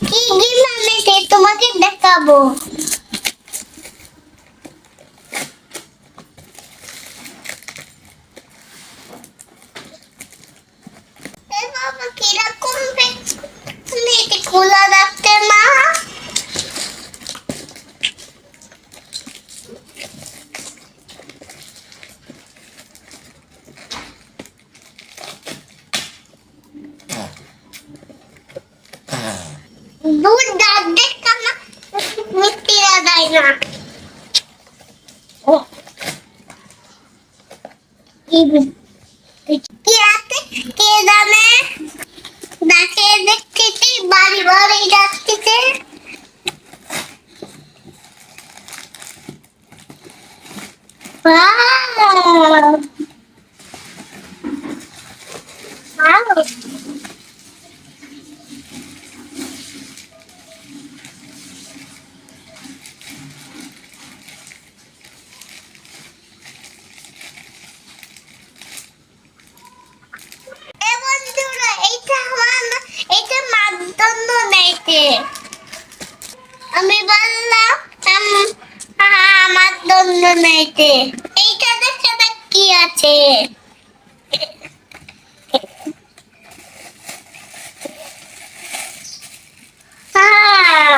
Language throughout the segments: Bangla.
কি গেম তোমাকে দেখাবো? কীরকম খোলা दूध दाद दे करना मिट्टी रह जाएगा ओ किराते केदा में दाके देखती थी बारी बारी जाती थी। वाह। वाह। আমি বললাম আমার জন্য নাইতে এইটা দেখ কি আছে হ্যাঁ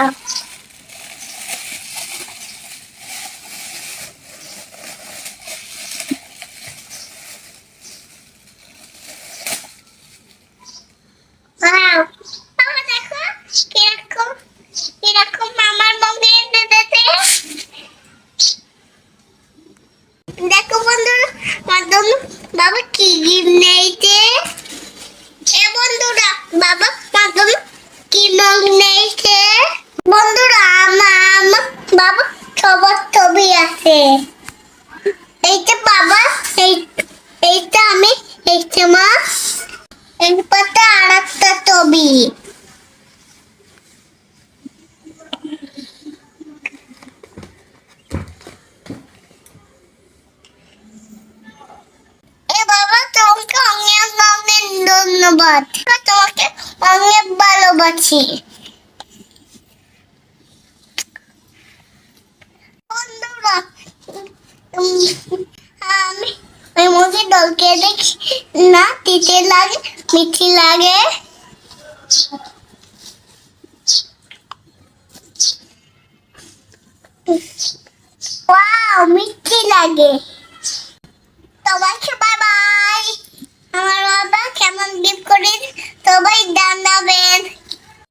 Wow. বাবা দেখো কীরকম কীরকম আমার মনে দিতেছে দেখো মাধ্যম বাবা কি গিফট নেইতে এ বন্ধুরা, বাবা মাধ্যম কি মগ নেইতে বন্ধুরা আমার আমার বাবা সবার ছবি আছে। এইটা বাবা, এই, এইটা আমি, এইটা মা। এই পাতা আর একটা ছবি এ বাবা তোমাকে অনেক অনেক ধন্যবাদ। তোমাকে অনেক ভালোবাসি। আমি ওই মুখে ডলকে দেখি না, তিতে লাগে, মিঠি লাগে। ওয়াও মিষ্টি লাগে।